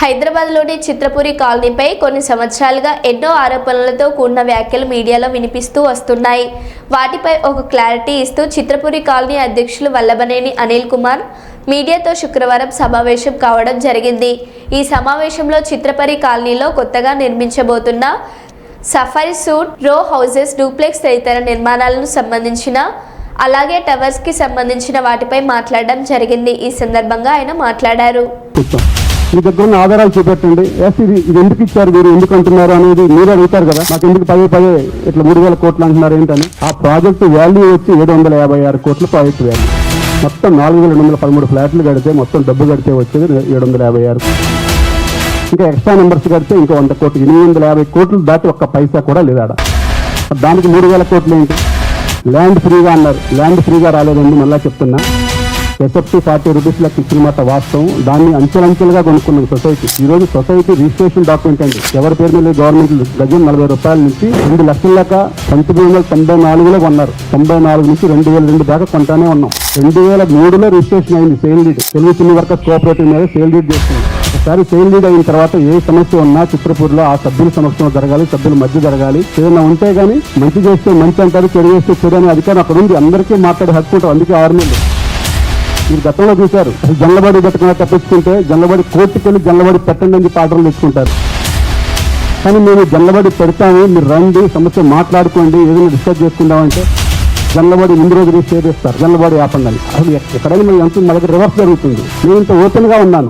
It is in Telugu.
హైదరాబాద్లోని చిత్రపురి కాలనీపై కొన్ని సంవత్సరాలుగా ఎన్నో ఆరోపణలతో కూడిన వ్యాఖ్యలు మీడియాలో వినిపిస్తూ వస్తున్నాయి. వాటిపై ఒక క్లారిటీ ఇస్తూ చిత్రపురి కాలనీ అధ్యక్షులు వల్లభనేని అనిల్ కుమార్ మీడియాతో శుక్రవారం సమావేశం కావడం జరిగింది. ఈ సమావేశంలో చిత్రపురి కాలనీలో కొత్తగా నిర్మించబోతున్న safari suite row houses duplex తదితర నిర్మాణాలను సంబంధించిన అలాగే టవర్స్కి సంబంధించిన వాటిపై మాట్లాడడం జరిగింది. ఈ సందర్భంగా ఆయన మాట్లాడారు. మీ దగ్గర ఉన్న ఆధారాలు చూపెట్టండి. ఎస్ ఇది ఇది ఎందుకు ఇచ్చారు మీరు? ఎందుకు అంటున్నారు అనేది మీరు అడుగుతారు కదా. నాకు ఎందుకు పదే పదే ఇట్లా మూడు వేల కోట్లు అంటున్నారు ఏంటని. ఆ ప్రాజెక్టు వాల్యూ వచ్చి ఏడు వందల యాభై ఆరు కోట్ల ప్రాజెక్టు వాల్యూ. మొత్తం నాలుగు వేల రెండు వందల పదమూడు ఫ్లాట్లు కడితే మొత్తం డబ్బు కడితే వచ్చేది ఏడు వందల యాభై ఆరు. ఇంకా ఎక్స్ట్రా నెంబర్స్ కడితే ఇంకా వంద కోట్లు. ఎనిమిది వందల యాభై కోట్లు దాటి ఒక్క పైసా కూడా లేదా దానికి మూడు వేల కోట్లు ఏంటి? ల్యాండ్ ఫ్రీగా అన్నారు. ల్యాండ్ ఫ్రీగా రాలేదండి మళ్ళీ చెప్తున్నా. ఎస్ఎఫ్టీ ఫార్టీ రూపీస్ లెక్క ఇచ్చిన మాట వాస్తవం. దాన్ని అంచెలంచెలుగా కొనుక్కున్నాం సొసైటీ. ఈ రోజు సొసైటీ రిజిస్ట్రేషన్ డాక్యుమెంట్ అండి. ఎవరి పేరు మీద గవర్నమెంట్ గజం నలభై రూపాయల నుంచి రెండు లక్షల దాకా పంతొమ్మిది వందల తొంభై నాలుగులో కొన్నారు. తొంభై నాలుగు నుంచి రెండు వేల రెండు దాకా కొంటానే ఉన్నాం. రెండు వేల మూడులో రిజిస్ట్రేషన్ అయింది sale deed Telugu cine workers cooperative మీద సేల్ డీడ్ చేస్తుంది ఒకసారి సేల్ లీడ్ అయిన తర్వాత ఏ సమస్య ఉన్నా చిత్రపూర్లో ఆ సభ్యుల సమక్షంలో జరగాలి సభ్యుల మధ్య జరగాలి. ఏదైనా ఉంటే గానీ మంచి చేస్తే మంచి అంటారు చెడు చేస్తే చెడు అనే అధికారం అక్కడ ఉంది. అందరికీ మాట్లాడే హక్కు ఉంటుంది. అందుకే ఆర్మీలు మీరు గతంలో చూశారు. జల్లబడి పెట్టుకున్న తప్పించుకుంటే జల్లబడి కోర్టుకు వెళ్ళి జల్లబడి పెట్టండి అని చెప్పి ఆర్డర్లు తెచ్చుకుంటారు. కానీ మేము జల్లబడి పెడతాము మీరు రండి సమస్య మాట్లాడుకోండి ఏదైనా డిస్కస్ చేసుకుందామంటే జల్లబడి ముందు రోజు రిజిస్టర్ చేస్తారు జల్లబడి ఆపండి. అసలు ఎక్కడైనా మేము ఎంత మన దగ్గర రివర్స్ జరుగుతుంది. నేను ఇంత ఓపెన్గా ఉన్నాను.